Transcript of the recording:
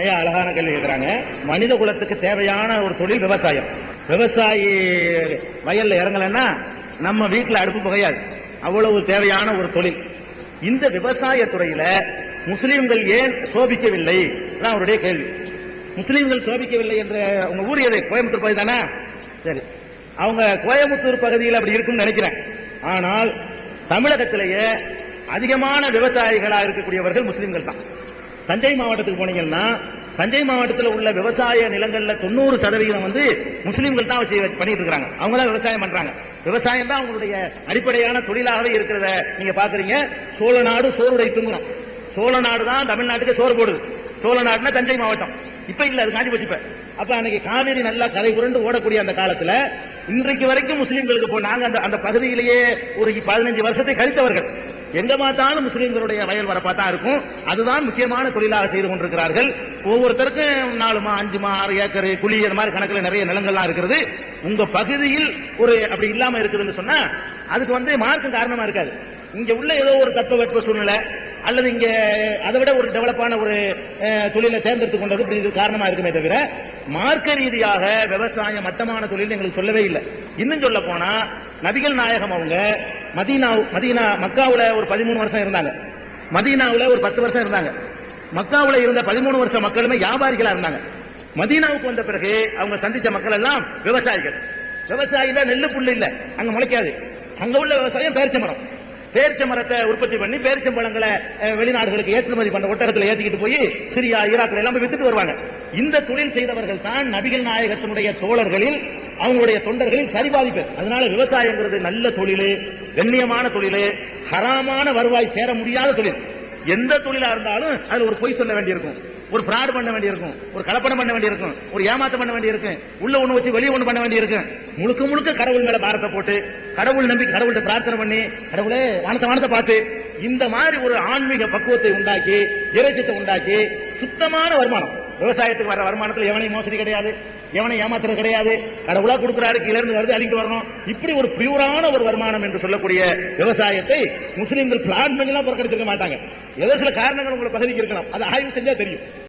ஐயா அழகான கேள்வி கேட்கிறாங்க மனித குலத்துக்கு தேவையான ஒரு தொழில் விவசாயம். விவசாயி வயல்ல இறங்கலைன்னா நம்ம வீட்டுல அடுப்பு புகையாது. அவ்வளவு தேவையான ஒரு தொழில். இந்த விவசாய துறையில முஸ்லிம்கள் ஏன் சோபிக்கவில்லை? அதான் அவருடைய கேள்வி. முஸ்லிம்கள் சோபிக்கவில்லை என்ற உங்க ஊர் எது? கோயம்புத்தூர் பகுதி தானே? சரி. அவங்க கோயம்புத்தூர் பகுதியில் அப்படி இருக்கும்னு நினைக்கிறேன். ஆனால் தமிழகத்திலேயே அதிகமான விவசாயிகளாக இருக்கக்கூடியவர்கள் முஸ்லிம்கள் தான். தஞ்சை மாவட்டத்துக்கு போனீங்கன்னா தஞ்சை மாவட்டத்தில் உள்ள விவசாய நிலங்கள்ல தொண்ணூறு சதவிகிதம் வந்து முஸ்லீம்கள் தான் வச்சு பண்ணிட்டு இருக்காங்க. அவங்க தான் விவசாயம் பண்றாங்க. விவசாயம் தான் அவங்களுடைய அடிப்படையான தொழிலாகவே இருக்கிறத நீங்க பாக்குறீங்க. சோழ நாடு சோறுடை துங்குறோம் சோழ நாடு தான் தமிழ்நாட்டுக்கு சோறு போடுது. சோழ நாடுனா தஞ்சை மாவட்டம். இப்ப இல்ல அது காஞ்சி போச்சு அப்ப அன்னைக்கு காவேரி நல்லா கரை புரண்டு ஓடக்கூடிய அந்த காலத்துல இன்றைக்கு வரைக்கும் முஸ்லீம்களுக்கு போ நாங்க அந்த அந்த பகுதியிலேயே ஒரு பதினஞ்சு வருஷத்தை கழித்தவர்கள். எங்க பார்த்தாலும் முஸ்லீம்களுடைய வயல் வரப்பா தான் இருக்கும். அதுதான் முக்கியமான தொழிலாக செய்து கொண்டிருக்கிறார்கள். ஒவ்வொருத்தருக்கும் நாலு மா அஞ்சு மா ஆறு ஏக்கர் குழி அந்த மாதிரி கணக்குல நிறைய நிலங்கள்லாம் இருக்கிறது. உங்க பகுதியில் ஒரு அப்படி இல்லாம இருக்குதுன்னு சொன்னா அதுக்கு வந்து மார்க்கம் காரணமா இருக்காது. இங்க உள்ள ஏதோ ஒரு தட்பவெட்ப சூழ்நிலை அல்லது இங்க அதை விட ஒரு டெவலப்பான ஒரு தொழிலை தேர்ந்தெடுத்து கொண்டது இப்படி இது காரணமா இருக்குமே தவிர மார்க்க ரீதியாக விவசாயம் மட்டமான தொழில் எங்களுக்கு சொல்லவே இல்லை. இன்னும் சொல்ல போனா நபிகள் நாயகம் அவங்க மதீனா மதீனா மக்காவுல ஒரு பதிமூணு வருஷம் இருந்தாங்க. மதீனாவுல ஒரு பத்து வருஷம் இருந்தாங்க. மக்காவுல இருந்த பதிமூணு வருஷம் மக்களுமே வியாபாரிகளா இருந்தாங்க. மதீனாவுக்கு வந்த பிறகு அவங்க சந்திச்ச மக்கள் எல்லாம் விவசாயிகள். விவசாயி தான் நெல்லு புல்லு இல்ல அங்க முளைக்காது. அங்க உள்ள விவசாயம் பேரிச்ச மரம். பேரிச்ச மரத்தை உற்பத்தி பண்ணி பேரிச்சம் பழங்களை வெளிநாடுகளுக்கு ஏற்றுமதி பண்ண ஒட்டகத்தில் ஏத்திக்கிட்டு போய் சிரியா ஈராக்ல எல்லாம் போய் வித்துட்டு வருவாங்க. இந்த தொழில் செய்தவர்கள் தான் நபிகள் நாயகத்தினுடைய தோழர்களில் அவங்களுடைய தொண்டர்களில் சரிபாதி பேர் அதனால விவசாயங்கிறது நல்ல தொழில் கண்ணியமான தொழிலு ஹராமான வருவாய் சேர முடியாத தொழில். எந்த தொழிலா இருந்தாலும் அதுல ஒரு பொய் சொல்ல வேண்டியிருக்கும். ஒரு ஃப்ராட் பண்ண வேண்டியிருக்கும். ஒரு கலப்படம் பண்ண வேண்டியிருக்கும். ஒரு ஏமாத்தம் பண்ண வேண்டியிருக்கும். உள்ள ஒண்ணு வச்சு வெளியே ஒண்ணு பண்ண வேண்டியிருக்கும். முழுக்க முழுக்க கடவுள் மேல பாரத்தை போட்டு கடவுள் நம்பி கடவுள்கிட்ட பிரார்த்தனை பண்ணி கடவுளே வானத்தை வானத்தை பார்த்து இந்த மாதிரி ஒரு ஆன்மீக பக்குவத்தை உண்டாக்கி இறைச்சத்தை உண்டாக்கி சுத்தமான வருமானம். விவசாயத்துக்கு வர வருமானத்தில் எவனையும் மோசடி கிடையாது எவனை ஏமாத்துறது கிடையாது. கடவுளா கொடுக்குறாரு கீழே இருந்து வருது அழிக்க வரணும். இப்படி ஒரு பியூரான ஒரு வருமானம் என்று சொல்லக்கூடிய விவசாயத்தை முஸ்லீம்கள் பிளான் பண்ணி எல்லாம் புறக்கணிச்சிருக்க மாட்டாங்க. ஏதோ சில காரணங்கள் உங்களை பதவிக்கு இருக்கலாம். அதை ஆய்வு செஞ்சா தெரியும்.